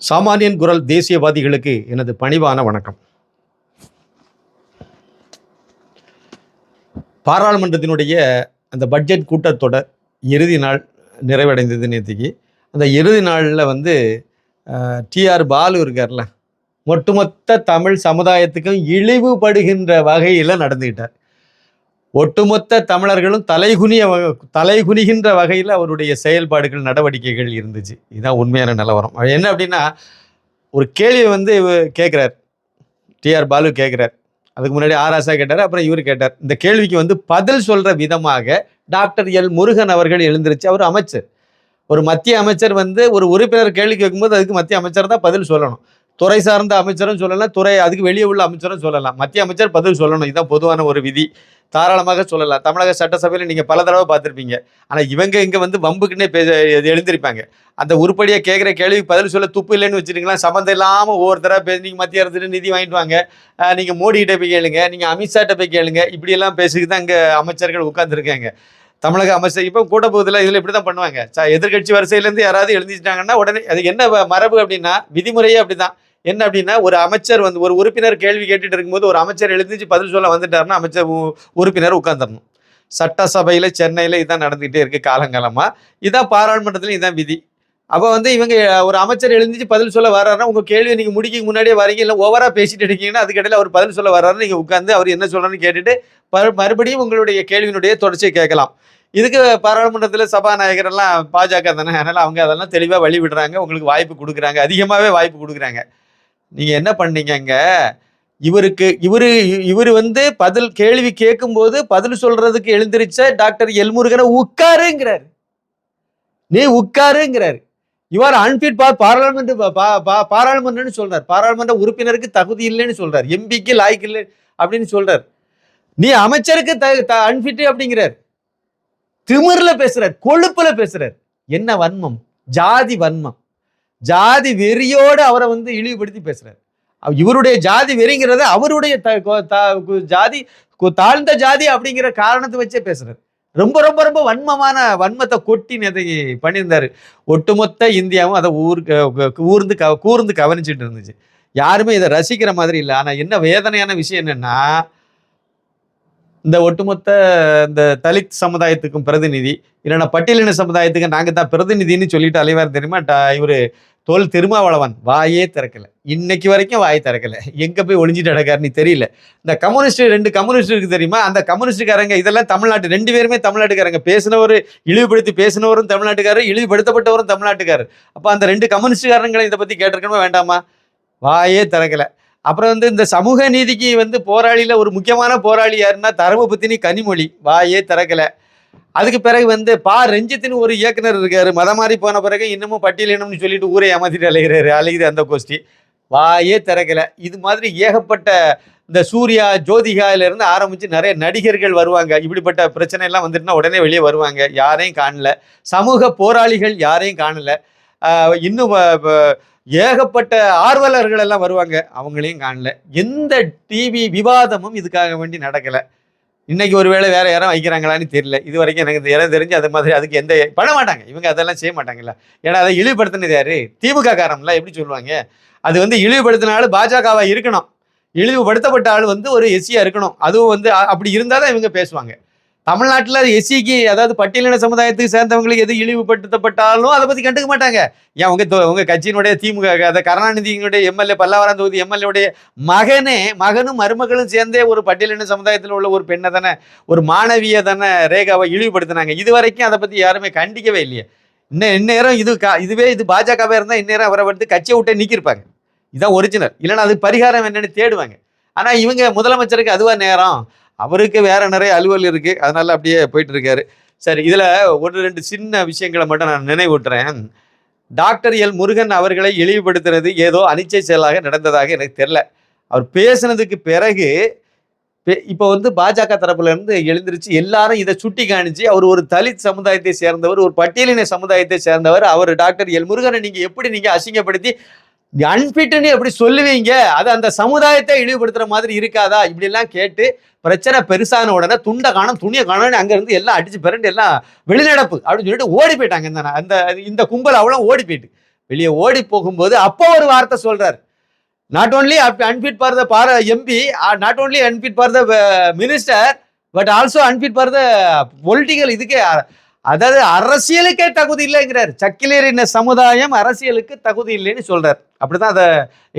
சாமானியன் குரல் தேசியவாதிகளுக்கு எனது பணிவான வணக்கம். பாராளுமன்றத்தினுடைய அந்த பட்ஜெட் கூட்டத்தொடர் இறுதி நாள் நிறைவடைந்தது நேற்றுக்கு அந்த இறுதி நாளில் வந்து டிஆர் பாலு இருக்கார்ல ஒட்டுமொத்த தமிழ் சமுதாயத்துக்கும் இழிவுபடுகின்ற வகையில் நடந்துக்கிட்டார் ஒட்டுமொத்த தமிழர்களும் தலைகுனிய தலைகுனிகின்ற வகையில் அவருடைய செயல்பாடுகள் நடவடிக்கைகள் இருந்துச்சு. இதுதான் உண்மையான நிலவரம். அது என்ன அப்படின்னா ஒரு கேள்வி வந்து கேட்குறார் டிஆர் பாலு கேட்குறார் அதுக்கு முன்னாடி ஆராசா கேட்டார் அப்புறம் இவர் கேட்டார். இந்த கேள்விக்கு வந்து பதில் சொல்கிற விதமாக டாக்டர் எல் முருகன் அவர்கள் எழுந்திருச்சு. அவர் அமைச்சர். ஒரு மத்திய அமைச்சர் வந்து ஒரு உறுப்பினர் கேள்வி கேட்கும்போது அதுக்கு மத்திய அமைச்சர் தான் பதில் சொல்லணும். துறை சார்ந்த அமைச்சரும் சொல்லலாம் துறை அதுக்கு வெளியே உள்ள அமைச்சரும் சொல்லலாம். மத்திய அமைச்சர் பதில் சொல்லணும். இதுதான் பொதுவான ஒரு விதி. தாராளமாக சொல்லலாம். தமிழக சட்டசபையில் நீங்கள் பல தடவை பார்த்துருப்பீங்க. ஆனால் இவங்க இங்கே வந்து வம்புக்குன்னே பேச எழுந்திருப்பாங்க. அந்த உருப்படியாக கேட்குற கேள்விக்கு பதில் சொல்ல துப்பு இல்லைன்னு வச்சுருக்கலாம் சம்மந்தம் இல்லாமல் ஒவ்வொருத்தராக பேசி நீங்கள் மத்திய அரசு நிதி வாங்கிட்டு வாங்க. நீங்கள் மோடிகிட்ட போய் கேளுங்க. நீங்கள் அமித்ஷாட்ட போய் கேளுங்க. இப்படியெல்லாம் பேசிக்கிட்டு தான் இங்கே அமைச்சர்கள் உட்காந்துருக்காங்க தமிழக அமைச்சர் இப்போ கூட்ட போகுதில்ல இதில் இப்படி தான் பண்ணுவாங்க. ச எதிர்கட்சி வரிசையிலேருந்து யாராவது எழுந்திச்சிட்டாங்கன்னா உடனே அது என்ன மரபு அப்படின்னா விதிமுறையே அப்படி தான் என்ன அப்படின்னா ஒரு அமைச்சர் வந்து ஒரு உறுப்பினர் கேள்வி கேட்டுட்டு இருக்கும்போது ஒரு அமைச்சர் எழுந்திச்சு பதில் சொல்ல வந்துட்டாருன்னா அமைச்சர் உறுப்பினர் உட்காந்துடணும் சட்டசபையில் சென்னையில் இதான் நடந்துகிட்டே இருக்குது காலங்காலமாக இதான் பாராளுமன்றத்துலையும் இதான் விதி. அப்போ வந்து இவங்க ஒரு அமைச்சர் எழுந்திச்சு பதில் சொல்ல வர்றாருன்னா உங்கள் கேள்வி நீங்கள் முடிக்க முன்னாடியே வரீங்க இல்லை ஓவராக பேசிட்டு இருக்கீங்கன்னா அதுக்கடையில் அவர் பதில் சொல்ல வர்றாரு நீங்கள் உட்காந்து அவர் என்ன சொல்கிறான்னு கேட்டுட்டு மறுபடியும் உங்களுடைய கேள்வியினுடைய தொடர்ச்சியை கேட்கலாம். இதுக்கு பாராளுமன்றத்தில் சபாநாயகர் எல்லாம் பாஜக தானே அதனால் அவங்க அதெல்லாம் தெளிவாக வழி விடுறாங்க உங்களுக்கு வாய்ப்பு கொடுக்குறாங்க அதிகமாகவே வாய்ப்பு கொடுக்குறாங்க. நீங்கள் என்ன பண்ணீங்க இவருக்கு இவரு இவர் வந்து பதில் கேள்வி கேட்கும்போது பதில் சொல்றதுக்கு எழுந்திருச்ச டாக்டர் எல்முருகனை உட்காருங்கிறார். நீ உட்காருங்கிறார். இவர் அன்பிட் பா பாராளுமன்ற பா- பா- பாராளுமன்றம்னு சொல்றார். பாராளுமன்ற உறுப்பினருக்கு தகுதி இல்லைன்னு சொல்றார். எம்பிக்கு லாய்க்கு இல்லை அப்படின்னு சொல்றார். நீ அமைச்சருக்கு த அன்பிட் அப்படிங்கிறார். திமிர்ல பேசுறார் கொழுப்புல பேசுறார். என்ன வன்மம்? ஜாதி வன்மம். ஜாதி வெறியோடு அவரை வந்து இழிவுபடுத்தி பேசுறாரு. இவருடைய ஜாதி வெறிங்கிறத அவருடைய த- கொ- ஜாதி தாழ்ந்த ஜாதி அப்படிங்கிற காரணத்தை வச்சே பேசுறாரு. ரொம்ப ரொம்ப ரொம்ப வன்மமான வன்மத்தை கொட்டி நிதை பண்ணியிருந்தாரு. ஒட்டுமொத்த இந்தியாவும் அதை ஊர் ஊர்ந்து க கூர்ந்து கவனிச்சிட்டு இருந்துச்சு. யாருமே இதை ரசிக்கிற மாதிரி இல்லை. ஆனால் என்ன வேதனையான விஷயம் என்னன்னா இந்த ஒட்டுமொத்த இந்த தலித் சமுதாயத்துக்கும் பிரதிநிதி. இல்லைன்னா பட்டியலின சமுதாயத்துக்கு நாங்கள் தான் பிரதிநிதின்னு சொல்லிட்டு அலைவார் தெரியுமா? இவர் தோல் திருமாவளவன் வாயே திறக்கல. இன்னைக்கு வரைக்கும் வாயை திறக்கலை. எங்கே போய் ஒளிஞ்சிட்டு நடக்காருன்னு தெரியல. இந்த கம்யூனிஸ்ட் ரெண்டு கம்யூனிஸ்ட் இருக்கு தெரியுமா? அந்த கம்யூனிஸ்டுக்காரங்க இதெல்லாம் தமிழ்நாட்டு ரெண்டு பேருமே தமிழ்நாட்டுக்காரங்க. பேசினவர் இழிவுபடுத்தி பேசினவரும் தமிழ்நாட்டுக்காரர் இழிவுபடுத்தப்பட்டவரும் தமிழ்நாட்டுக்காரர். அப்போ அந்த ரெண்டு கம்யூனிஸ்டுக்காரங்களை இதை பற்றி கேட்டிருக்கணுமா? வேண்டாமா? வாயே திறக்கல. அப்புறம் வந்து இந்த சமூக நீதிக்கு வந்து போராளியில் ஒரு முக்கியமான போராளி யாருன்னா தரமபுத்தினி கனிமொழி. வாயே திறக்கல. அதுக்கு பிறகு வந்து பா. ரஞ்சித்னு ஒரு இயக்குனர் இருக்காரு. மத மாறி போன பிறகு இன்னமும் பட்டியலினம்னு சொல்லிட்டு ஊரை ஏமாத்திட்டு அலைகிறாரு அலையுது அந்த கோஷ்டி. வாயே திறக்கல. இது மாதிரி ஏகப்பட்ட இந்த சூர்யா ஜோதிகால இருந்து நிறைய நடிகர்கள் வருவாங்க. இப்படிப்பட்ட பிரச்சனை எல்லாம் வந்துட்டுனா உடனே வெளியே வருவாங்க. யாரையும் காணல. சமூக போராளிகள் யாரையும் காணலை. இன்னும் ஏகப்பட்ட ஆர்வலர்கள் எல்லாம் வருவாங்க. அவங்களையும் காணல. எந்த டிவி விவாதமும் இதுக்காக வேண்டி நடக்கலை. இன்னைக்கு ஒருவேளை வேற யாரும் வைக்கிறாங்களான்னு தெரியல. இது வரைக்கும் எனக்கு இந்த இடம் தெரிஞ்சு அது மாதிரி அதுக்கு எந்த பண்ண மாட்டாங்க. இவங்க அதெல்லாம் செய்ய மாட்டாங்கல்ல. ஏன்னா அதை இழிவுபடுத்தினது யாரு? திமுக காரம்லாம் எப்படி சொல்லுவாங்க? அது வந்து இழிவுபடுத்தினாலும் பாஜகவா இருக்கணும். இழிவுபடுத்தப்பட்ட ஆள் வந்து ஒரு எஸ்சியா இருக்கணும். அதுவும் வந்து அப்படி இருந்தால் தான் இவங்க பேசுவாங்க. தமிழ்நாட்டில் எஸ்சிக்கு அதாவது பட்டியலின சமுதாயத்துக்கு சேர்ந்தவங்களுக்கு எது இழிவுபடுத்தப்பட்டாலும் அதை பற்றி கண்டுக்க மாட்டாங்க. ஏன் உங்கள் உங்கள் கட்சியினுடைய திமுக அதை கருணாநிதியினுடைய எம்எல்ஏ பல்லாவரம் தொகுதி எம்எல்ஏடைய மகனே மகனும் மருமகளும் சேர்ந்தே ஒரு பட்டியலின சமுதாயத்தில் உள்ள ஒரு பெண்ணை தானே ஒரு மாணவியை தானே ரேகாவை இழிவுபடுத்தினாங்க. இது வரைக்கும் அதை பற்றி யாருமே கண்டிக்கவே இல்லையே. இன்னும் இந்நேரம் இது கா இதுவே இது பாஜகவே இருந்தால் இந்நேரம் அவரை வந்து கட்சியை விட்டே நீக்கியிருப்பாங்க. இதுதான் ஒரிஜினல் இல்லைன்னா அது பரிகாரம் என்னென்னு தேடுவாங்க. ஆனால் இவங்க முதலமைச்சருக்கு அதுவாக நேரம். அவருக்கு வேற நிறைய அலுவல் இருக்கு. அதனால அப்படியே போயிட்டு இருக்காரு சரி இதுல ஒரு ரெண்டு சின்ன விஷயங்களை மட்டும் நான் நினைவூட்டுறேன். Doctor L. முருகன் அவர்களை இழிவுபடுத்துறது ஏதோ அனிச்சை செயலாக நடந்ததாக எனக்கு தெரியல. அவர் பேசுனதுக்கு பிறகு இப்போ வந்து பாஜக தரப்புல இருந்து எழுந்திருச்சு எல்லாரும் இதை சுட்டி காணிச்சு அவர் ஒரு தலித் சமுதாயத்தை சேர்ந்தவர் ஒரு பட்டியலின சமுதாயத்தை சேர்ந்தவர் அவர் டாக்டர் எல். முருகனை நீங்க எப்படி நீங்க அசிங்கப்படுத்தி அன்பிட்டுன்னு எப்படி சொல்லுவீங்க? அது அந்த சமுதாயத்தை இழிவுபடுத்துற மாதிரி இருக்காதா? இப்படிலாம் கேட்டு பிரச்சனை பெருசான உடனே துண்டை காணும் துணியை காணும் அங்கேருந்து எல்லாம் அடிச்சு பிறண்டு எல்லாம் வெளிநடப்பு அப்படின்னு சொல்லிட்டு ஓடி போயிட்டாங்க இந்த அந்த இந்த கும்பல் அவ்வளோ ஓடி போயிட்டு. வெளியே ஓடி போகும்போது அப்போ ஒரு வார்த்தை சொல்கிறார் not only unfit for the பார MP not only unfit for the minister but also unfit for the political இதுக்கே அதாவது அரசியலுக்கே தகுதி இல்லைங்கிறார். சக்கிலியரின சமுதாயம் அரசியலுக்கு தகுதி இல்லைன்னு சொல்றார். அப்படிதான் அதை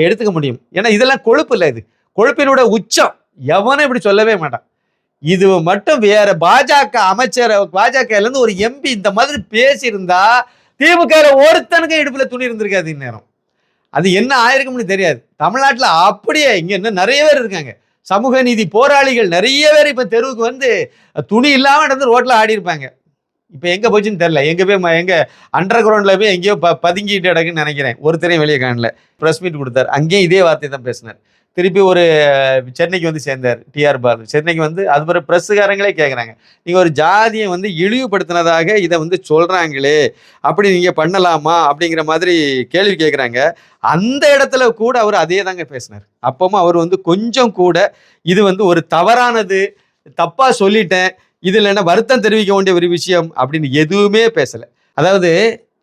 எடுத்துக்க முடியும். ஏன்னா இதெல்லாம் கொழுப்பு இல்லை இது. கொழுப்பினோட உச்சம். எவனும் இப்படி சொல்லவே மாட்டான். இது மட்டும் வேற பாஜக அமைச்சர் பாஜக ஒரு எம்பி இந்த மாதிரி பேசியிருந்தா திமுக ஒருத்தனுக்கு இடுப்புல துணி இருந்திருக்காது இந்நேரம். அது என்ன ஆயிருக்கும்னு தெரியாது. தமிழ்நாட்டில் அப்படியே இங்க இன்னும் நிறைய பேர் இருக்காங்க. சமூக நீதி போராளிகள் நிறைய பேர் இப்ப தெருவுக்கு வந்து துணி இல்லாம நடந்து ரோட்ல ஆடி இருப்பாங்க. இப்ப எங்க போச்சுன்னு தெரியல. எங்க போய் எங்கே எங்க அண்டர் கிரவுண்ட்ல போய் எங்கேயோ ப பதுங்கிட்டு கிடக்குன்னு நினைக்கிறேன். ஒருத்தரையும் வெளியே காணல. ப்ரெஸ் மீட் கொடுத்தார். அங்கேயும் இதே வார்த்தை தான் பேசினார். திருப்பி ஒரு சென்னைக்கு வந்து சேர்ந்தார் டிஆர் பாலு. சென்னைக்கு வந்து அது பிறகு ப்ரெஸ்ஸுக்காரங்களே கேட்குறாங்க நீங்கள் ஒரு ஜாதியை வந்து இழிவுபடுத்தினதாக இதை வந்து சொல்கிறாங்களே அப்படி நீங்கள் பண்ணலாமா அப்படிங்கிற மாதிரி கேள்வி கேட்குறாங்க அந்த இடத்துல கூட அவர் அதே தாங்க பேசினார். அப்பவும் அவர் வந்து கொஞ்சம் கூட இது வந்து ஒரு தவறானது தப்பாக சொல்லிட்டேன் இதில் என்ன வருத்தம் தெரிவிக்க வேண்டிய ஒரு விஷயம் அப்படின்னு எதுவுமே பேசலை. அதாவது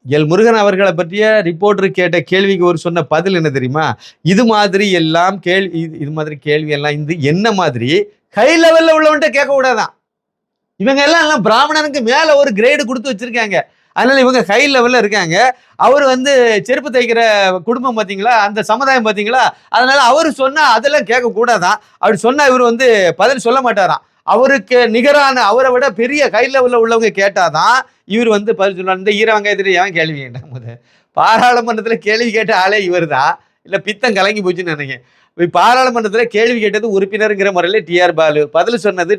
எல் முருகன் அவர்களை பற்றிய ரிப்போர்ட்டர் கேட்ட கேள்விக்கு ஒரு சொன்ன பதில் என்ன தெரியுமா? இது மாதிரி எல்லாம் கேள்வி இது- இது மாதிரி கேள்வி எல்லாம் இந்த என்ன மாதிரி ஹை லெவலில் உள்ளவன்ட்ட கேட்க கூடாதான் இவங்க எல்லாம் எல்லாம் பிராமணனுக்கு மேலே ஒரு கிரேடு கொடுத்து வச்சுருக்காங்க. அதனால் இவங்க ஹை லெவலில் இருக்காங்க. அவர் வந்து செருப்பு தைக்கிற குடும்பம் பார்த்தீங்களா அந்த சமுதாயம் பார்த்தீங்களா அதனால் அவர் சொன்னால் அதெல்லாம் கேட்கக்கூடாதான். அப்படி சொன்னால் இவர் வந்து பதில் சொல்ல மாட்டாராம். அவருக்கு நிகரான அவரை விட பெரிய ஹை லெவலில் உள்ளவங்க கேட்டாதான் இவர் வந்து பதில் சொல்லுவார். இந்த ஈர ஏன் கேள்வி கேட்டாங்க போது பாராளுமன்றத்தில் கேள்வி கேட்ட ஆளே இவர் தான் இல்லை பித்தம் கலங்கி போச்சுன்னு நினைக்கிறேன். இப்போ பாராளுமன்றத்தில் கேள்வி கேட்டது உறுப்பினருங்கிற முறையில் டிஆர் பாலு. பதில் சொன்னது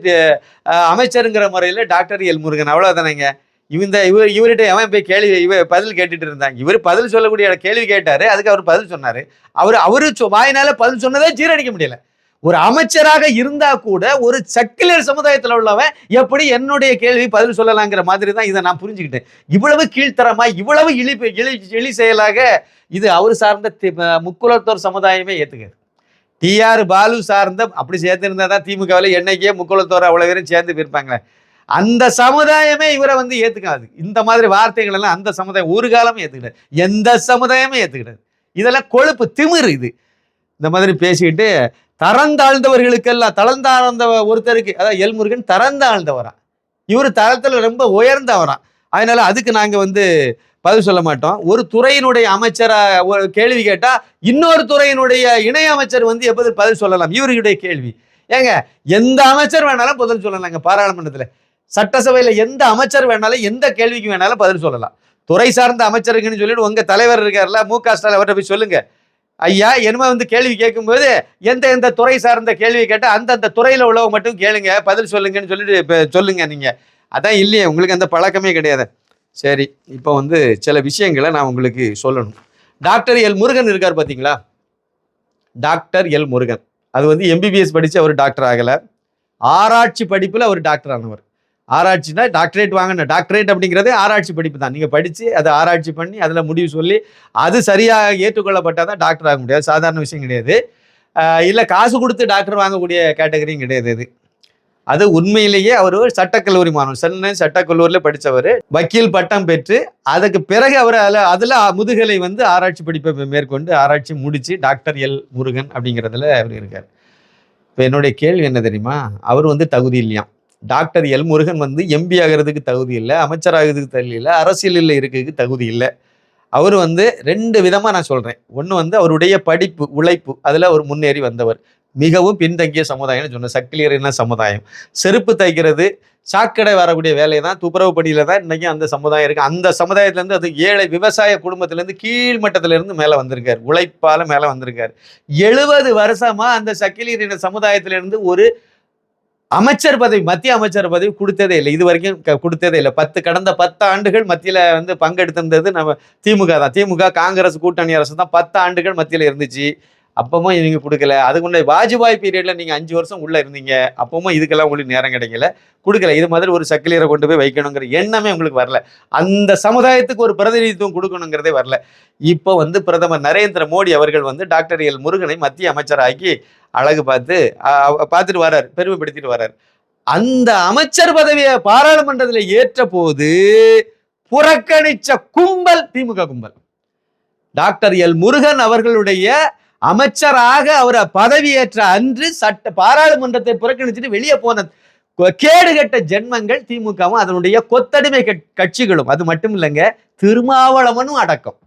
அமைச்சருங்கிற முறையில் டாக்டர் எல் முருகன். அவ்வளோதானேங்க இந்த இவர் இவர்கிட்ட அவன் போய் கேள்வி இவ பதில் கேட்டுட்டு இருந்தாங்க? இவர் பதில் சொல்லக்கூடிய கேள்வி கேட்டார் அதுக்கு அவர் பதில் சொன்னார். அவர் அவரு சொ- பதில் சொன்னதே ஜீரணிக்க முடியல. ஒரு அமைச்சராக இருந்தா கூட ஒரு சக்கிலியர் சமுதாயத்தில் உள்ளவன் எப்படி என்னுடைய கேள்வி பதில் சொல்லலாங்கிற மாதிரி தான் இதை நான் புரிஞ்சுக்கிட்டேன். இவ்வளவு கீழ்த்தரமா இவ்வளவு இழி இழி இழி செயலாக இது அவர் சார்ந்த தி- முக்குலத்தோர் சமுதாயமே ஏத்துக்காது டிஆர் பாலு சார்ந்த அப்படி சேர்த்துருந்தா தான் திமுகவில் என்னைக்கே முக்குலத்தோர் அவ்வளோ பேரும் சேர்ந்து போயிருப்பாங்களே. அந்த சமுதாயமே இவரை வந்து ஏற்றுக்காது இந்த மாதிரி வார்த்தைகள் எல்லாம் அந்த சமுதாயம் ஒரு காலமும் ஏத்துக்கிட்டாது எந்த சமுதாயமே ஏத்துக்கிட்டாது இதெல்லாம் கொழுப்பு திமிர் இது. இந்த மாதிரி பேசிக்கிட்டு தரந்தாழ்ந்தவர்களுக்கெல்லாம் தளர்ந்தாழ்ந்த ஒருத்தருக்கு அதாவது எல்முருகன் தரந்தாழ்ந்தவரா. இவர் தளத்தில் ரொம்ப உயர்ந்தவரா. அதனால அதுக்கு நாங்கள் வந்து பதில் சொல்ல மாட்டோம். ஒரு துறையினுடைய அமைச்சராக ஒரு கேள்வி கேட்டால் இன்னொரு துறையினுடைய இணை அமைச்சர் வந்து எப்போது பதில் சொல்லலாம்? இவருடைய கேள்வி. ஏங்க எந்த அமைச்சர் வேணாலும் பதில் சொல்லலாங்க பாராளுமன்றத்தில். சட்டசபையில் எந்த அமைச்சர் வேணாலும் எந்த கேள்விக்கு வேணாலும் பதில் சொல்லலாம். துறை சார்ந்த அமைச்சருக்குன்னு சொல்லிட்டு உங்கள் தலைவர் இருக்கார்ல மு க ஸ்டாலின் அவர்கிட்ட போய் சொல்லுங்கள் ஐயா என்னமோ வந்து கேள்வி கேட்கும்போது எந்த எந்த துறை சார்ந்த கேள்வி கேட்டால் அந்தந்த துறையில் உள்ளவங்க மட்டும் கேளுங்க பதில் சொல்லுங்கன்னு சொல்லிட்டு இப்போ சொல்லுங்க நீங்கள் அதான் இல்லையே உங்களுக்கு அந்த பழக்கமே கிடையாது. சரி இப்போ வந்து சில விஷயங்களை நான் உங்களுக்கு சொல்லணும். டாக்டர் எல் முருகன் இருக்கார் பார்த்தீங்களா டாக்டர் எல் முருகன். அது வந்து எம்பிபிஎஸ் படித்து அவர் டாக்டர் ஆகலை. ஆராய்ச்சி படிப்பில் அவர் டாக்டர் ஆனவர். ஆராய்ச்சினா டாக்டரேட் வாங்கின டாக்டரேட் அப்படிங்கிறதே ஆராய்ச்சி படிப்பு தான். நீங்கள் படித்து அதை ஆராய்ச்சி பண்ணி அதில் முடிவு சொல்லி அது சரியாக ஏற்றுக்கொள்ளப்பட்டால் தான் டாக்டர் ஆக முடியாது. சாதாரண விஷயம் கிடையாது. இல்லை காசு கொடுத்து டாக்டர் வாங்கக்கூடிய கேட்டகரியும் கிடையாது இது. அது உண்மையிலேயே அவர் ஒரு சட்டக்கல்லூரி மாணவர். சென்னை சட்டக்கல்லூரியில் படித்தவர் வக்கீல் பட்டம் பெற்று அதுக்கு பிறகு அவர் அதில் அதில் முதுகலை வந்து ஆராய்ச்சி படிப்பை மேற்கொண்டு ஆராய்ச்சி முடித்து டாக்டர் எல் முருகன் அப்படிங்கிறதுல அவர் இருக்கார். இப்போ என்னுடைய கேள்வி என்ன தெரியுமா? அவர் வந்து தகுதி இல்லையாம். டாக்டர் எல் முருகன் வந்து எம்பி ஆகிறதுக்கு தகுதி இல்லை அமைச்சராகிறதுக்கு தகுதி இல்லை அரசியலில் இருக்கிறதுக்கு தகுதி இல்லை. அவர் வந்து ரெண்டு விதமாக நான் சொல்கிறேன் ஒன்று வந்து அவருடைய படிப்பு உழைப்பு அதில் அவர் முன்னேறி வந்தவர். மிகவும் பின்தங்கிய சமுதாயம்னு சொன்ன சக்கிலியரின சமுதாயம்? செருப்பு தைக்கிறது சாக்கடை வரக்கூடிய வேலையை தான் துப்புரவு பணியில் தான் இன்றைக்கும் அந்த சமுதாயம் இருக்குது அந்த சமுதாயத்துலேருந்து அது ஏழை விவசாய குடும்பத்துலேருந்து கீழ்மட்டத்திலேருந்து மேலே வந்திருக்கார். உழைப்பால் மேலே வந்திருக்கார். எழுபது வருஷமாக அந்த சக்கிலியரின சமுதாயத்திலேருந்து ஒரு அமைச்சர் பதவி மத்திய அமைச்சர் பதவி கொடுத்ததே இல்லை. இது வரைக்கும் க- கொடுத்ததே இல்லை. பத்து கடந்த பத்து ஆண்டுகள் மத்தியில் வந்து பங்கெடுத்திருந்தது நம்ம திமுக தான். திமுக காங்கிரஸ் கூட்டணி அரசு தான் பத்து ஆண்டுகள் மத்தியில் இருந்துச்சு. அப்பவும் நீங்கள் கொடுக்கல. அதுக்கு முன்னாடி வாஜ்பாய் பீரியடில் நீங்கள் அஞ்சு வருஷம் உள்ளே இருந்தீங்க. அப்பவும் இதுக்கெல்லாம் உங்களுக்கு நேரம் கிடைக்கல. கொடுக்கல. இது மாதிரி ஒரு சக்கிலியரை கொண்டு போய் வைக்கணுங்கிற எண்ணமே உங்களுக்கு வரல. அந்த சமுதாயத்துக்கு ஒரு பிரதிநிதித்துவம் கொடுக்கணுங்கிறதே வரல. இப்போ வந்து பிரதமர் நரேந்திர மோடி அவர்கள் வந்து டாக்டர் எல் முருகனை மத்திய அமைச்சராக்கி அழகு பார்த்து பார்த்துட்டு வர்றார் பெருமைப்படுத்திட்டு வர்றார். அந்த அமைச்சர் பதவியை பாராளுமன்றத்தில் ஏற்ற போது புறக்கணிச்ச கும்பல் திமுக கும்பல். Doctor L. முருகன் அவர்களுடைய அமைச்சராக அவரை பதவியேற்ற அன்று சட்ட பாராளுமன்றத்தை புறக்கணிச்சுட்டு வெளியே போன கொ- கேடுகெட்ட ஜென்மங்கள் திமுகவும் அதனுடைய கொத்தடிமை கட்சிகளும். அது மட்டும் இல்லைங்க திருமாவளவனும் அடக்கம்.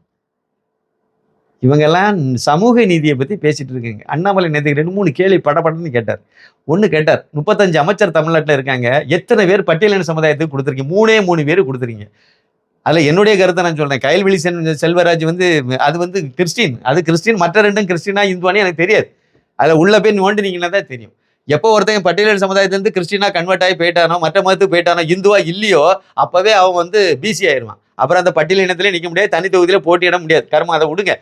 இவங்கெல்லாம் சமூக நீதியை பற்றி பேசிட்டு இருக்காங்க. அண்ணாமலை நேற்றுக்கு ரெண்டு மூணு கேள்வி படப்படன்னு கேட்டார். ஒன்று கேட்டார் முப்பத்தஞ்சு அமைச்சர் தமிழ்நாட்டில் இருக்காங்க. எத்தனை பேர் பட்டியலின சமுதாயத்துக்கு கொடுத்துருக்கீங்க? மூணே மூணு பேர் கொடுத்துருக்கீங்க. அதில் என்னுடைய கருத்தை நான் சொல்கிறேன் கயல்விழி சென் செல்வராஜ் வந்து அது வந்து கிறிஸ்டின். அது கிறிஸ்டின் மற்ற ரெண்டும் கிறிஸ்டினா இந்துவானே எனக்கு தெரியாது. அதில் உள்ள போய் நோண்டினீங்கன்னா தான் தெரியும். எப்போ ஒருத்தன் பட்டியலின் சமுதாயத்திலேருந்து கிறிஸ்டினா கன்வெர்ட் ஆகி போயிட்டானோ மற்ற மதத்துக்கு போயிட்டானோ இந்துவா இல்லையோ அப்போவே அவன் வந்து பிசி ஆயிடுவான் அப்புறம் அந்த பட்டியல் இனத்திலே நிற்க முடியாது தனி தொகுதியில் போட்டியிட முடியாது. கர்மம் அதை விடுங்க.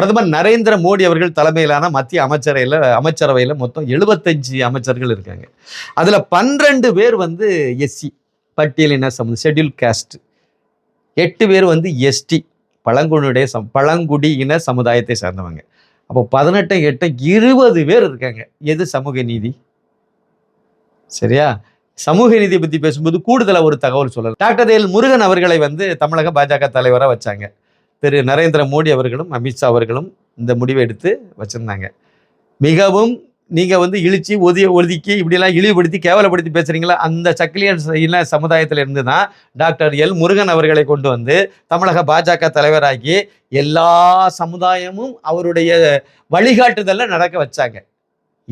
பிரதமர் நரேந்திர மோடி அவர்கள் தலைமையிலான மத்திய அமைச்சரையில் அமைச்சரவையில் மொத்தம் எழுபத்தஞ்சு அமைச்சர்கள் இருக்காங்க. அதில் பன்னிரெண்டு பேர் வந்து எஸ்சி பட்டியலின சமு ஷெட்யூல் காஸ்ட் எட்டு பேர் வந்து எஸ்டி பழங்குடியுடைய சம் பழங்குடி இன சமுதாயத்தை சார்ந்தவங்க. அப்போ பதினெட்டு எட்டு இருபது பேர் இருக்காங்க. எது சமூக நீதி? சரியா? சமூக நீதியை பற்றி பேசும்போது கூடுதலாக ஒரு தகவல் சொல்லலாம். டாக்டர் எல் முருகன் அவர்களை வந்து தமிழக பாஜக தலைவராக வச்சாங்க. திரு நரேந்திர மோடி அவர்களும் அமித்ஷா அவர்களும் இந்த முடிவை எடுத்து வச்சுருந்தாங்க. மிகவும் நீங்கள் வந்து இழிச்சு ஒதிய ஒதுக்கி இப்படிலாம் இழிவுபடுத்தி கேவலப்படுத்தி பேசுகிறீங்களா அந்த சக்கிலியன் இன சமுதாயத்தில் இருந்து தான் டாக்டர் எல் முருகன் அவர்களை கொண்டு வந்து தமிழக பாஜக தலைவராகி எல்லா சமுதாயமும் அவருடைய வழிகாட்டுதலில் நடக்க வச்சாங்க.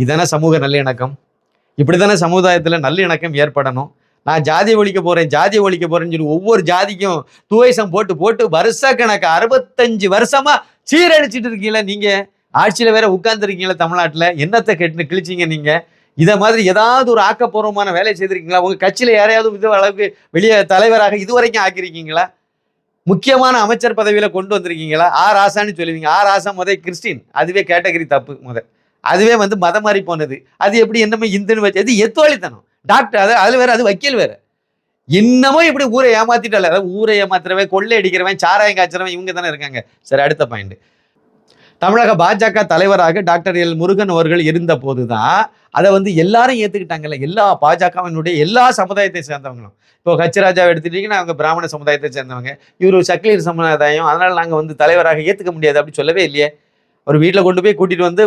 இதுதானே சமூக நல்லிணக்கம். இப்படி தானே சமுதாயத்தில் நல்லிணக்கம் ஏற்படணும். நான் ஜாதி ஒழிக்க போகிறேன் ஜாதி ஒழிக்க போகிறேன்னு சொல்லி ஒவ்வொரு ஜாதிக்கும் துவைசம் போட்டு போட்டு வருஷ கணக்கு அறுபத்தஞ்சு வருஷமாக சீரழிச்சிட்டு இருக்கீங்களா நீங்கள் ஆட்சியில் வேற உட்கார்ந்துருக்கீங்களா தமிழ்நாட்டில். என்னத்தை கெட்டுன்னு கிழிச்சிங்க நீங்கள் இதை மாதிரி ஏதாவது ஒரு ஆக்கப்பூர்வமான வேலையை செய்திருக்கீங்களா? உங்கள் கட்சியில் யாரையாவது இது அளவுக்கு வெளியே தலைவராக இதுவரைக்கும் ஆக்கியிருக்கீங்களா? முக்கியமான அமைச்சர் பதவியில் கொண்டு வந்திருக்கீங்களா? ஆ ராசான்னு சொல்லுவீங்க. ஆ ராசா முதல் கிறிஸ்டின். அதுவே கேட்டகரி தப்பு முத. அதுவே வந்து மதம் மாறி போனது. அது எப்படி என்னமே இந்துன்னு வச்சு அது எத்துவாளித்தனம். டாக்டர் அது அதில் வேற அது வக்கீல் வேற. இன்னமும் இப்படி ஊரை ஏமாத்திட்டால அதாவது ஊரை ஏமாத்துறவன் கொள்ளை அடிக்கிறவன் சாராயம் காய்ச்சறவன் இவங்க தானே இருக்காங்க. சரி அடுத்த பாயிண்ட் தமிழக பாஜக தலைவராக டாக்டர் எல். முருகன் அவர்கள் இருந்த போதுதான் அதை வந்து எல்லாரும் ஏற்றுக்கிட்டாங்கல்ல எல்லா பாஜகவினுடைய எல்லா சமுதாயத்தை சேர்ந்தவங்களும். இப்போ ஹச்சராஜாவை எடுத்துட்டீங்கன்னா அவங்க பிராமண சமுதாயத்தை சேர்ந்தவங்க. இவர் சக்லீர் சமுதாயம். அதனால் நாங்கள் வந்து தலைவராக ஏற்றுக்க முடியாது அப்படி சொல்லவே இல்லையே. அவர் வீட்டில் கொண்டு போய் கூட்டிட்டு வந்து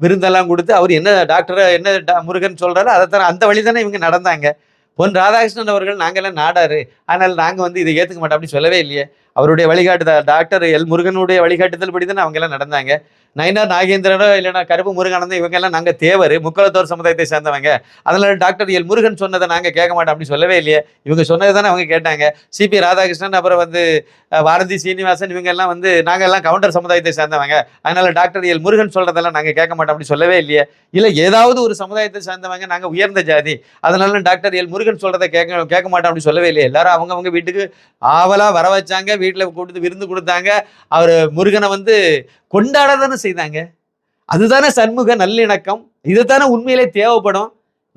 விருந்தெல்லாம் கொடுத்து அவர் என்ன டாக்டரை என்ன டா- முருகன் சொல்கிறாரோ அதை தானே அந்த வழி தானே இவங்க நடந்தாங்க. பொன் ராதாகிருஷ்ணன் அவர்கள் நாங்கள்லாம் நாடாரு. ஆனால் நாங்கள் வந்து இதை ஏற்றுக்க மாட்டோம். அப்படின்னு சொல்லவே இல்லையே. அவருடைய வழிகாட்டுதல் டாக்டர் எல் முருகனுடைய வழிகாட்டுதல் படி தானே அவங்க எல்லாம் நடந்தாங்க. நயினார் நாகேந்திரனோ இல்லைன்னா கருப்பு முருகானந்தோ இவங்க எல்லாம் நாங்கள் தேவர் முக்கலத்தோர் சமுதாயத்தை சேர்ந்தவங்க. அதனால டாக்டர் எல் முருகன் சொன்னதை நாங்கள் கேட்க மாட்டோம் அப்படின்னு சொல்லவே இல்லையே. இவங்க சொன்னதை தானே அவங்க கேட்டாங்க. சிபி ராதாகிருஷ்ணன் அப்புறம் வந்து பாரதி சீனிவாசன் இவங்க எல்லாம் வந்து நாங்கள் எல்லாம் கவுண்டர் சமுதாயத்தை சேர்ந்தவங்க. அதனால டாக்டர் எல் முருகன் சொல்றதெல்லாம் நாங்கள் கேட்க மாட்டோம் அப்படின்னு சொல்லவே இல்லையே. இல்லை ஏதாவது ஒரு சமுதாயத்தை சேர்ந்தவங்க நாங்கள் உயர்ந்த ஜாதி. அதனால டாக்டர் எல் முருகன் சொல்கிறத கேட்க கேட்க மாட்டோம் அப்படின்னு சொல்லவே இல்லையே. எல்லாரும் அவங்கவுங்க வீட்டுக்கு ஆவலாக வர வச்சாங்க. வீட்டில் கூட்டு விருந்து கொடுத்தாங்க. அவர் முருகனை வந்து கொண்டாட தானே செய்தாங்க. அதுதானே சண்முக நல்லிணக்கம். இதுதானே உண்மையிலே தேவைப்படும்.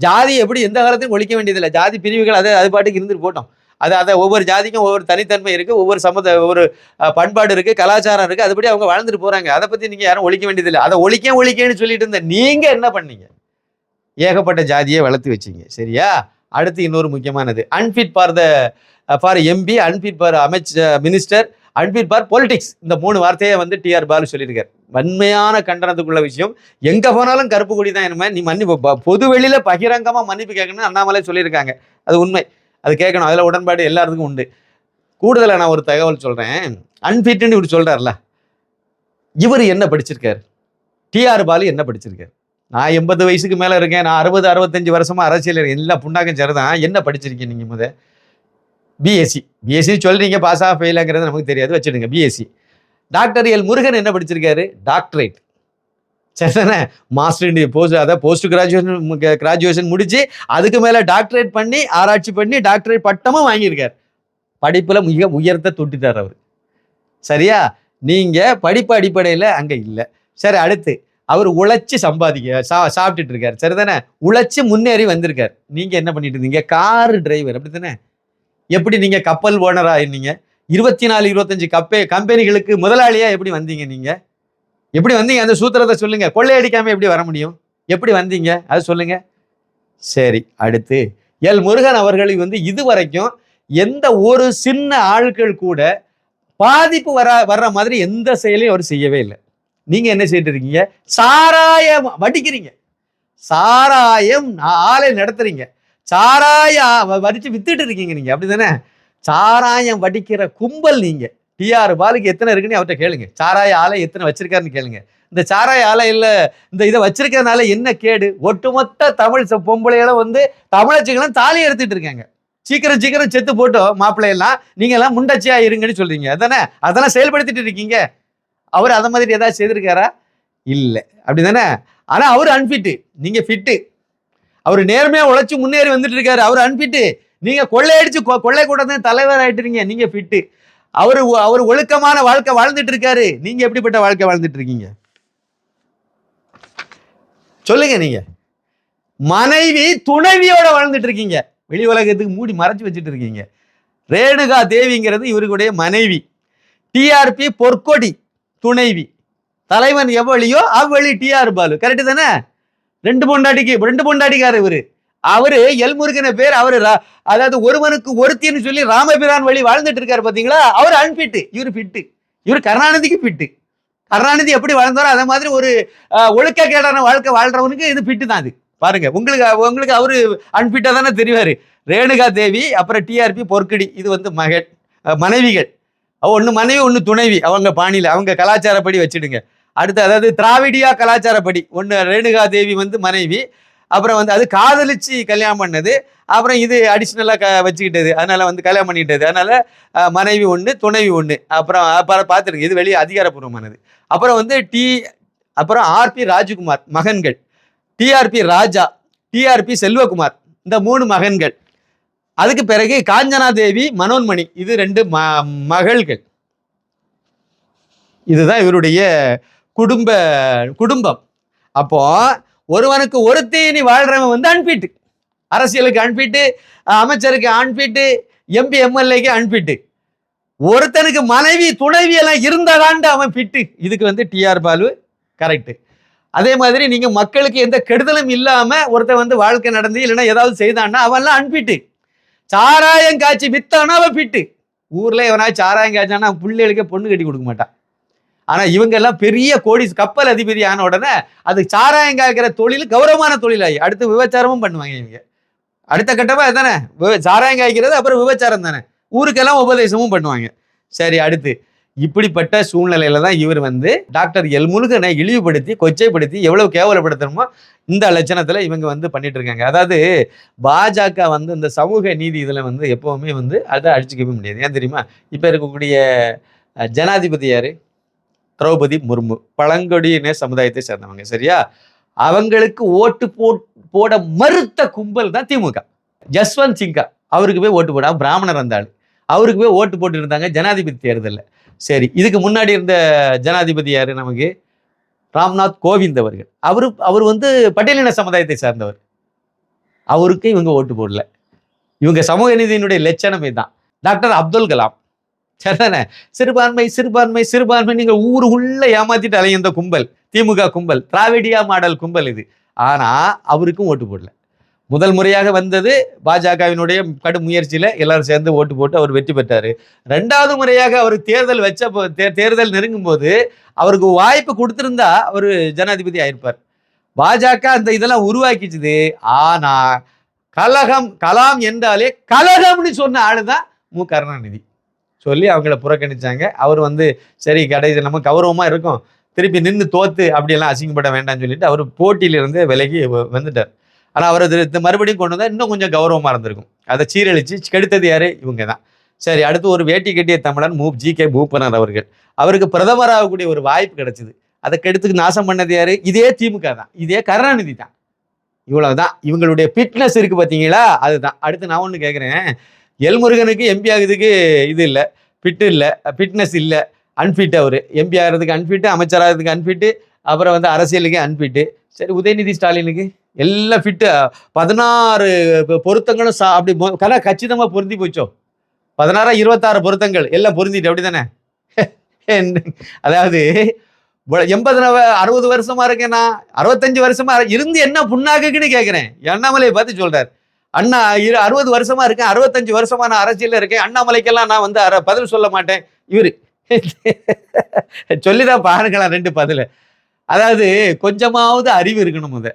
ஜாதி எப்படி எந்த காலத்தையும் ஒழிக்க வேண்டியதில்லை. ஜாதி பிரிவுகள் அதை அது பாட்டுக்கு இருந்துட்டு போட்டோம். அது அதை ஒவ்வொரு ஜாதிக்கும் ஒவ்வொரு தனித்தன்மை இருக்குது ஒவ்வொரு சமத ஒவ்வொரு பண்பாடு இருக்குது கலாச்சாரம் இருக்குது அதுபடி அவங்க வாழ்ந்துட்டு போகிறாங்க அதை பற்றி நீங்கள் யாரும் ஒழிக்க வேண்டியதில்லை. அதை ஒழிக்க ஒழிக்கன்னு சொல்லிட்டு இருந்த நீங்கள் என்ன பண்ணீங்க? ஏகப்பட்ட ஜாதியை வளர்த்து வச்சீங்க. சரியா? அடுத்து இன்னொரு முக்கியமானது. Unfit for the for MP unfit for அமைச்ச minister unfit for politics இந்த மூணு வார்த்தையை வந்து டிஆர் பாலு சொல்லியிருக்கார். வன்மையான கண்டனத்துக்குள்ள விஷயம். எங்க போனாலும் கருப்பு கொடி தான் என்ன நீ மன்னிப்பு பொது வெளியில பகிரங்கமா மன்னிப்பு கேட்கணும்னு அண்ணாமலை சொல்லியிருக்காங்க. அது உண்மை. அது கேட்கணும். அதுல உடன்பாடு எல்லாத்துக்கும் உண்டு. கூடுதலாக நான் ஒரு தகவல் சொல்றேன். அன்ஃபிட்னு இவர் சொல்றாருல. இவர் என்ன படிச்சிருக்கார்? டிஆர் பாலு என்ன படிச்சிருக்காரு? நான் எண்பது வயசுக்கு மேலே இருக்கேன். நான் அறுபது அறுபத்தஞ்சு வருஷமா அரசியல் இருக்கேன். எல்லா புண்ணாக்கும் சரிதான். என்ன படிச்சிருக்கேன் நீங்கள் முதல் பிஎஸ்சி பிஎஸ்சி சொல்கிறீங்க பாஸ் ஆஃப் ஃபெயிலாங்கிறது நமக்கு தெரியாது வச்சுடுங்க பிஎஸ்சி டாக்டர் எல் முருகன் என்ன படிச்சிருக்காரு? டாக்டரேட் சரிதானே? மாஸ்டர் போஸ்ட் அதாவது போஸ்ட் கிராஜுவேஷன் கிராஜுவேஷன் முடிச்சு அதுக்கு மேலே டாக்டரேட் பண்ணி ஆராய்ச்சி பண்ணி டாக்டரேட் பட்டமும் வாங்கியிருக்கார். படிப்பில் மிக உயர்த்த தொட்டிட்டார் அவர். சரியா? நீங்கள் படிப்பு அடிப்படையில் அங்கே இல்லை. சரி அடுத்து. அவர் உழைச்சி சம்பாதிக்க சா சாப்பிட்டுட்டு சரி சரிதானே? உழைச்சி முன்னேறி வந்திருக்கார். நீங்கள் என்ன பண்ணிட்டு இருந்தீங்க? கார் டிரைவர் அப்படித்தானே? எப்படி நீங்க கப்பல் ஓனராக இருந்தீங்க இருபத்தி நாலு இருபத்தஞ்சு கப்பே கம்பெனிகளுக்கு முதலாளியா எப்படி வந்தீங்க நீங்க? எப்படி வந்தீங்க? அந்த சூத்திரத்தை சொல்லுங்க. கொள்ளையடிக்காம எப்படி வர முடியும்? எப்படி வந்தீங்க? அது சொல்லுங்க. சரி அடுத்து. எல். முருகன் அவர்களுக்கு வந்து இதுவரைக்கும் எந்த ஒரு சின்ன ஆட்கள் கூட பாதிப்பு வர வர்ற மாதிரி எந்த செயலையும் அவர் செய்யவே இல்லை. நீங்க என்ன செய்துட்டு இருக்கீங்க? சாராயம் வடிக்கிறீங்க. சாராயம் ஆலை நடத்துறீங்க. சாராயம் வ- வடிச்சு வித்துட்டு இருக்கீங்க நீங்கள் அப்படி தானே சாராயம் வடிக்கிற கும்பல் நீங்கள் டிஆர் பாலுக்கு எத்தனை இருக்குன்னு அவர்கிட்ட கேளுங்க. சாராய ஆலை எத்தனை வச்சிருக்காருன்னு கேளுங்க. இந்த சாராய ஆலை இல்லை இந்த இதை வச்சிருக்கிறதுனால என்ன கேடு? ஒட்டுமொத்த தமிழ் ச- பொம்பளைகளும் வந்து தமிழச்சிகளும் தாலி எடுத்துட்டு இருக்காங்க. சீக்கிரம் சீக்கிரம் செத்து போட்டோம் மாப்பிள்ளையெல்லாம். நீங்கள் எல்லாம் முண்டச்சியா இருங்கன்னு சொல்றீங்க. அதானே? அதெல்லாம் செயல்படுத்திட்டு இருக்கீங்க. அவர் அதை மாதிரி ஏதாவது செய்திருக்காரா? இல்லை. அப்படி தானே ஆனால் அவர் அன்ஃபிட்டு நீங்கள் ஃபிட்டு அவர் நேர்மையா உழைச்சி முன்னேறி வந்துட்டு இருக்காரு. அவர் அன்பிட்டு. நீங்க கொள்ளையடிச்சு கொ- கொள்ளை கூட்டத்தின் தலைவர் ஆயிட்டுறீங்க நீங்க ஃபிட்டு அவர் அவர் ஒழுக்கமான வாழ்க்கை வாழ்ந்துட்டு இருக்காரு. நீங்க எப்படிப்பட்ட வாழ்க்கை வாழ்ந்துட்டு இருக்கீங்க? சொல்லுங்க நீங்க. மனைவி துணைவியோட வாழ்ந்துட்டு இருக்கீங்க. வெளி உலகத்துக்கு மூடி மறைச்சு வச்சுட்டு இருக்கீங்க. ரேணுகா தேவிங்கிறது இவருடைய மனைவி. டிஆர்பி பொற்கொடி துணைவி. தலைவன் எவ்வளியோ அவ்வழி டிஆர் பாலு. கரெக்டு தானே? ரெண்டு பொண்டாட்டிக்கு ரெண்டு பொண்டாட்டிக்காரு இவரு. அவரு எல்முருகன பேர் அவரு ரா- அதாவது ஒருவனுக்கு ஒருத்தின்னு சொல்லி ராமபிரான் வழி வாழ்ந்துட்டு இருக்காரு பாத்தீங்களா? அவர் அன்பிட்டு. இவர் ஃபிட்டு இவர் கருணாநிதிக்கு ஃபிட்டு கருணாநிதி எப்படி வாழ்ந்தாரோ அதே மாதிரி ஒரு ஒழுக்க கேடான வாழ்க்கை வாழ்றவனுக்கு இது ஃபிட்டு தான் அது. பாருங்க உங்களுக்கு உங்களுக்கு அவரு அன்பிட்டா தானே தெரிவாரு. ரேணுகா தேவி அப்புறம் டிஆர்பி பொற்கடி இது வந்து மகள் மனைவிகள். ஒன்று மனைவி ஒன்று துணைவி. அவங்க பாணியில் அவங்க கலாச்சாரப்படி வச்சுடுங்க. அடுத்து அதாவது திராவிடியா கலாச்சாரப்படி. ஒன்று ரேணுகா தேவி வந்து மனைவி அப்புறம் வந்து அது காதலிச்சு கல்யாணம் பண்ணது அப்புறம் இது அடிஷ்னலாக க வச்சுக்கிட்டது. அதனால் வந்து கல்யாணம் பண்ணிக்கிட்டது. அதனால் மனைவி ஒன்று துணைவி ஒன்று அப்புறம் அப்புறம் பார்த்துருங்க இது வெளியே அதிகாரப்பூர்வமானது. அப்புறம் வந்து டி அப்புறம் ஆர்பி ராஜ்குமார் மகன்கள். TRP Raja TRP Selvakumar. இந்த மூணு மகன்கள். அதுக்கு பிறகு காஞ்சனா தேவி மனோன்மணி. இது ரெண்டு ம மகள்கள். இதுதான் இவருடைய குடும்ப குடும்பம். அப்போ ஒருவனுக்கு ஒருத்தி நீ வாழ்றவன் வந்து அனுப்பிட்டு அரசியலுக்கு அனுப்பிட்டு அமைச்சருக்கு அனுப்பிட்டு எம்பி எம்எல்ஏக்கு அனுப்பிட்டு ஒருத்தனுக்கு மனைவி துணைவி எல்லாம் இருந்தாடாண்டு அவன் பிட்டு இதுக்கு வந்து டிஆர் பாலு கரெக்டு அதே மாதிரி நீங்க மக்களுக்கு எந்த கெடுதலும் இல்லாம ஒருத்தன் வந்து வாழ்க்கை நடந்து இல்லைன்னா ஏதாவது செய்தான்னா அவன்லாம் அனுப்பிட்டு சாராயம் காய்ச்சி வித்தானா அவன் பிட்டு ஊர்ல எவனா சாராயம் காய்ச்சானா அவன் பிள்ளைகளுக்கே பொண்ணு கட்டி கொடுக்க மாட்டான். ஆனா இவங்க எல்லாம் பெரிய கோடி கப்பல் அதிபதி ஆன உடனே அது சாராயம் காய்க்கிற தொழில் கௌரவமான தொழிலாகி அடுத்து விபச்சாரமும் பண்ணுவாங்க இவங்க. அடுத்த கட்டமா தானே சாராயம் காய்க்கிறது அப்புறம் விபச்சாரம் தானே? ஊருக்கெல்லாம் உபதேசமும் பண்ணுவாங்க. சரி அடுத்து. இப்படிப்பட்ட சூழ்நிலையில தான் இவர் வந்து டாக்டர் எல் முழுகனை இழிவுபடுத்தி கொச்சைப்படுத்தி எவ்வளவு கேவலப்படுத்தணுமோ இந்த லட்சணத்துல இவங்க வந்து பண்ணிட்டு இருக்காங்க. அதாவது பாஜக வந்து இந்த சமூக நீதி இதுல வந்து எப்பவுமே வந்து அதை அடிச்சுக்கவே முடியாது. ஏன் தெரியுமா? இப்ப இருக்கக்கூடிய ஜனாதிபதி யாரு? திரௌபதி முர்மு பழங்குடியின சமுதாயத்தை சேர்ந்தவங்க சரியா? அவங்களுக்கு ஓட்டு போ போட மறுத்த கும்பல் தான் திமுக. ஜஸ்வந்த் சிங்கா அவருக்கு போய் ஓட்டு போட பிராமணர் இருந்தாள் அவருக்கு போய் ஓட்டு போட்டு இருந்தாங்க ஜனாதிபதி தேர்தலில். சரி இதுக்கு முன்னாடி இருந்த ஜனாதிபதி யாரு நமக்கு? ராம்நாத் கோவிந்த் அவர்கள். அவரு அவர் வந்து பட்டியலின சமுதாயத்தை சார்ந்தவர். அவருக்கு இவங்க ஓட்டு போடல. இவங்க சமூக நீதியினுடைய லட்சணமே தான். டாக்டர் அப்துல் கலாம் சரிதானே? சிறுபான்மை சிறுபான்மை சிறுபான்மை நீங்கள் ஊருக்குள்ள ஏமாத்திட்டு அலையும் இந்த கும்பல் திமுக கும்பல் திராவிடியா மாடல் கும்பல் இது. ஆனால் அவருக்கும் ஓட்டு போடல. முதல் முறையாக வந்தது பாஜகவினுடைய கடும் முயற்சியில் எல்லாரும் சேர்ந்து ஓட்டு போட்டு அவர் வெற்றி பெற்றார். ரெண்டாவது முறையாக அவர் தேர்தல் வச்ச தே- தேர்தல் நெருங்கும் போது அவருக்கு வாய்ப்பு கொடுத்துருந்தா அவர் ஜனாதிபதி ஆயிருப்பார். பாஜக அந்த இதெல்லாம் உருவாக்கிச்சுது. ஆனால் கலகம் கலாம் என்றாலே கலகம்னு சொன்ன ஆளுதான் மு. கருணாநிதி. சொல்லி அவங்கள புறக்கணிச்சாங்க. அவர் வந்து சரி கடைசி நம்ம கௌரவமாக இருக்கும். திருப்பி நின்று தோத்து அப்படியெல்லாம் அசிங்கப்பட வேண்டாம்னு சொல்லிட்டு அவர் போட்டியிலிருந்து விலகி வ- வந்துட்டார். ஆனால் அவர் அது மறுபடியும் கொண்டு வந்தால் இன்னும் கொஞ்சம் கௌரவமாக இருந்திருக்கும். அதை சீரழித்து கெடுத்தது யார்? இவங்க தான். சரி அடுத்து ஒரு வேட்டி கட்டிய தமிழன் மூ ஜி கே மூப்பனர் அவர்கள். அவருக்கு பிரதமராகக்கூடிய ஒரு வாய்ப்பு கிடைச்சிது. அதை கெடுத்துக்கு நாசம் பண்ணது யார்? இதே திமுக தான். இதே கருணாநிதி தான். இவ்வளவுதான். இவங்களுடைய ஃபிட்னஸ் இருக்குது பார்த்தீங்களா? அதுதான். அடுத்து நான் ஒன்று கேட்குறேன் எல்முருகனுக்கு எம்பி ஆகுறதுக்கு இது இல்லை ஃபிட்டு இல்லை ஃபிட்னஸ் இல்லை அன்ஃபிட் அவர். எம்பி ஆகிறதுக்கு அன்ஃபிட்டு அமைச்சராகிறதுக்கு அன்ஃபிட்டு அப்புறம் வந்து அரசியலுக்கு அன்ஃபிட்டு சரி உதயநிதி ஸ்டாலினுக்கு எல்லாம் ஃபிட்டு பதினாறு பொருத்தங்களும் சா அப்படி மொ- கல கச்சிதமாக பொருந்தி போச்சோ? பதினாறா இருபத்தாறு பொருத்தங்கள் எல்லாம் பொருந்திட்டு அப்படி தானே அதாவது எண்பது அறுபது வருஷமா இருக்கேன்? நான் அறுபத்தஞ்சு வருஷமா இருந்து என்ன புண்ணாக்குன்னு கேட்குறேன் அண்ணாமலையை பார்த்து சொல்கிறார் அண்ணா இரு அறுபது வருஷமா இருக்கேன். அறுபத்தஞ்சு வருஷமா நான் அரசியல்ல இருக்கேன். அண்ணாமலைக்கெல்லாம் நான் வந்து அர- பதில் சொல்ல மாட்டேன். இவரு. சொல்லிதான் பாருங்களேன் ரெண்டு பதில். அதாவது கொஞ்சமாவது அறிவு இருக்கணும் முத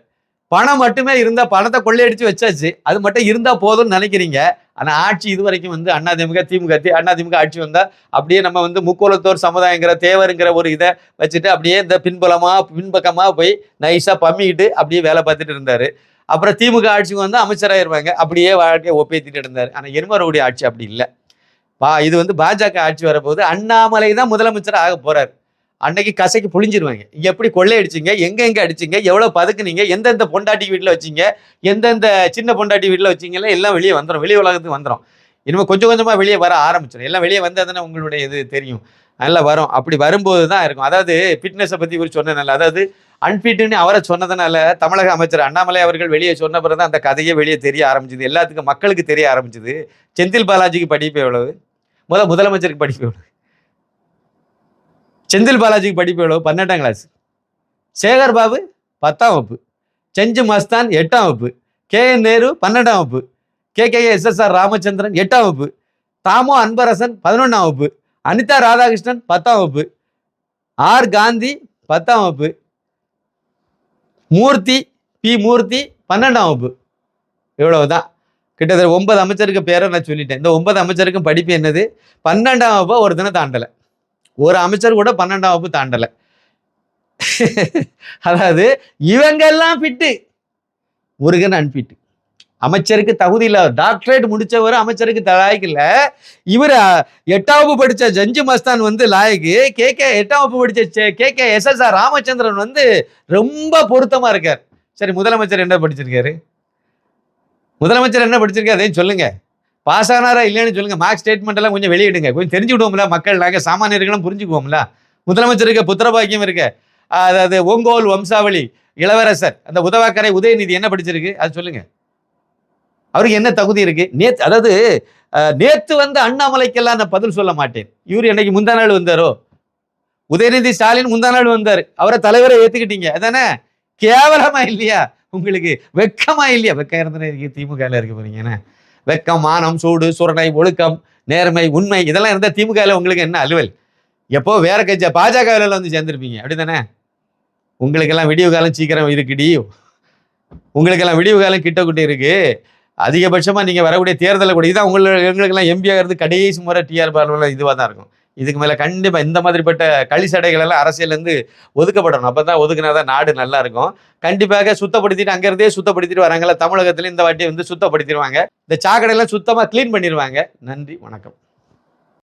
பணம் மட்டுமே இருந்தால் பணத்தை கொள்ளையடிச்சு வச்சாச்சு. அது மட்டும் இருந்தால் போதும்னு நினைக்கிறீங்க. ஆனால் ஆட்சி இது வரைக்கும் வந்து அதிமுக திமுக அதிமுக ஆட்சி வந்தால் அப்படியே நம்ம வந்து முக்கோலத்தோர் சமுதாயங்கிற தேவருங்கிற ஒரு இதை வச்சுட்டு அப்படியே இந்த பின்புலமாக பின்பக்கமாக போய் நைஸாக பம்மிக்கிட்டு அப்படியே வேலை பார்த்துட்டு இருந்தார். அப்புறம் திமுக ஆட்சிக்கு வந்து அமைச்சராக இருப்பாங்க. அப்படியே வாழ்க்கையை ஒப்பேத்திட்டு இருந்தார். ஆனால் எருமருடைய ஆட்சி அப்படி இல்லை. பா இது வந்து பாஜக ஆட்சி வரப்போகுது அண்ணாமலை தான் முதலமைச்சர் ஆக போறாரு. அன்னைக்கு கசைக்கு புழிஞ்சிருவாங்க. இங்கே எப்படி கொள்ளையடிச்சிங்க? எங்க எங்க அடிச்சிங்க? எவ்வளோ பதுக்குனீங்க? எந்தெந்த பொண்டாட்டி வீட்டில் வச்சீங்க? எந்தெந்த சின்ன பொண்டாட்டி வீட்டில் வச்சீங்களோ எல்லாம் வெளியே வந்துடும் வெளி உலகத்துக்கு வந்துடும் இனிமேல் கொஞ்சம் கொஞ்சமாக வெளியே வர ஆரம்பிச்சிடும் எல்லாம் வெளியே வந்தால் தானே உங்களுடைய இது தெரியும். நல்லா வரும். அப்படி வரும்போது தான் இருக்கும். அதாவது ஃபிட்னஸை பற்றி இவர் சொன்னதுனால அதாவது அன்ஃபிட்னு அவரை சொன்னதுனால தமிழக அமைச்சர் அண்ணாமலை அவர்கள் வெளியே சொன்ன பிறகு தான் அந்த கதையே வெளியே தெரிய ஆரம்பிச்சது. எல்லாத்துக்கும் மக்களுக்கு தெரிய ஆரம்பிச்சது. செந்தில் பாலாஜிக்கு படிப்பு எவ்வளவு? முத முதலமைச்சருக்கு படிப்பு எவ்வளவு? செந்தில் பாலாஜிக்கு படிப்பு எவ்வளவு? பன்னெண்டாம் கிளாஸ் சேகர் பாபு பத்தாம் வகுப்பு. செஞ்சு மஸ்தான் எட்டாம் வகுப்பு. கே. என். நேரு பன்னெண்டாம் வகுப்பு. K. K. S. S. R. Ramachandran எட்டாம் வகுப்பு. தாமோ அன்பரசன் பதினொன்றாம் வகுப்பு. அனிதா ராதாகிருஷ்ணன் பத்தாம் வகுப்பு. ஆர் காந்தி பத்தாம் வகுப்பு. மூர்த்தி பி மூர்த்தி பன்னெண்டாம் வகுப்பு. இவ்வளவுதான். கிட்டத்தட்ட ஒன்பது அமைச்சருக்கு பேரை நான் சொல்லிட்டேன். இந்த ஒன்பது அமைச்சருக்கும் படிப்பு என்னது? பன்னெண்டாம் வகுப்பை ஒரு தினம் தாண்டலை. ஒரு அமைச்சர் கூட பன்னெண்டாம் வகுப்பு தாண்டலை. அதாவது இவங்க எல்லாம் ஃபிட்டு முருகன் அன்பிட்டு அமைச்சருக்கு தகுதி இல்லை. டாக்டரேட் முடிச்சவர் அமைச்சருக்கு லாயக்கு இல்லை. இவர் எட்டாம் படித்த ஜஞ்சு மஸ்தான் வந்து லாயக்கு. கே கே எட்டாம் வகுப்பு படிச்ச K K S S R Ramachandran வந்து ரொம்ப பொருத்தமாக இருக்கார். சரி முதலமைச்சர் என்ன படிச்சிருக்காரு? முதலமைச்சர் என்ன படிச்சிருக்காரு? அதையும் சொல்லுங்கள் பாஸ் ஆனாரா இல்லைன்னு சொல்லுங்கள் மார்க் ஸ்டேட்மெண்ட் எல்லாம் கொஞ்சம் வெளியிடுங்க. கொஞ்சம் தெரிஞ்சுக்கிடுவோம்ல மக்கள். நாங்கள் சாமானியர்களும் புரிஞ்சுக்குவோம்ல. முதலமைச்சருக்கு புத்திரபாக்கியம் இருக்கு. அதாவது ஓங்கோல் வம்சாவளி இளவரசர். அந்த உதவாக்கரை உதயநிதி என்ன படிச்சிருக்கு? அது சொல்லுங்கள் அவருக்கு என்ன தகுதி இருக்கு? நேத்து அதாவது நேற்று நேத்து வந்து அண்ணாமலைக்கெல்லாம் நான் பதில் சொல்ல மாட்டேன். இவர் என்னைக்கு முந்தா நாள் வந்தாரோ? உதயநிதி ஸ்டாலின் முந்தா நாள் வந்தார். அவரை தலைவரை ஏற்றுக்கிட்டீங்க அதானே? கேவலமா இல்லையா? உங்களுக்கு வெக்கமா இல்லையா? வெக்கம் இருந்தனே திமுக இருக்க போறீங்க? என்ன? வெக்கம் மானம் சூடு சுரணை ஒழுக்கம் நேர்மை உண்மை இதெல்லாம் இருந்தால் திமுகவில் உங்களுக்கு என்ன அலுவல்? எப்போ வேற கட்சி பாஜக வந்து சேர்ந்திருப்பீங்க. அப்படிதானே உங்களுக்கெல்லாம் விடிவு காலம் சீக்கிரம் இருக்குடி. உங்களுக்கெல்லாம் விடிவு காலம் கிட்ட கிட்ட இருக்குது அதிகபட்சமா நீங்க வரக்கூடிய தேர்தலில் கூட இதான் உங்களுக்கு எங்களுக்கெல்லாம் எம்பி ஆகிறது கடைசி முறை டிஆர் பார்வல இதுவாக தான் இருக்கும். இதுக்கு மேலே கண்டிப்பாக இந்த மாதிரிப்பட்ட களிசடைகள் எல்லாம் அரசியல்ல இருந்து ஒதுக்கப்படணும் ஒதுக்குனா ஒதுக்குனாதான் நாடு நல்லா இருக்கும். கண்டிப்பாக சுத்தப்படுத்திட்டு அங்கேருந்தே சுத்தப்படுத்திட்டு வராங்கல்ல தமிழகத்தில் இந்த வாட்டி வந்து சுத்தப்படுத்திடுவாங்க. இந்த சாக்கடையெல்லாம் சுத்தமாக க்ளீன் பண்ணிடுவாங்க. நன்றி வணக்கம்.